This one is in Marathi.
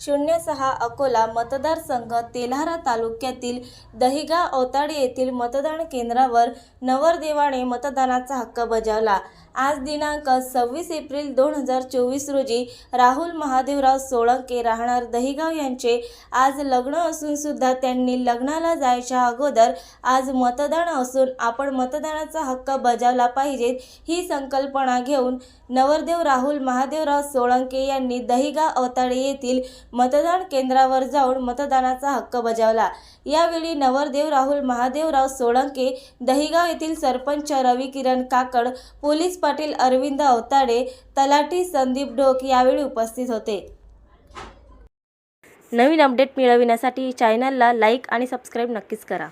शून्य सहा अकोला मतदारसंघ तेल्हारा तालुक्यातील दहिगा औताडे येथील मतदान केंद्रावर नवरदेवाने मतदानाचा हक्क बजावला. आज दिनांक सव्वीस एप्रिल दोन हजार चोवीस रोजी राहुल महादेवराव सोळंके राहणार दहिगाव यांचे आज लग्न असून सुद्धा त्यांनी लग्नाला जायच्या अगोदर आज मतदान असून आपण मतदानाचा हक्क बजावला पाहिजे ही संकल्पना घेऊन नवरदेव राहुल महादेवराव सोळंके यांनी दहिगा अवताडे येथील मतदान केंद्रावर जाऊन मतदानाचा हक्क बजावला. यावेळी नवरदेव राहुल महादेवराव सोळंके दहिगाव येथील सरपंच रवी किरण काकड पोलीस पाटील अरविंद अवताडे तलाठी संदीप ढोक यावेळी उपस्थित होते. नवीन अपडेट मिळविण्यासाठी चॅनलला लाईक आणि सबस्क्राईब नक्कीच करा.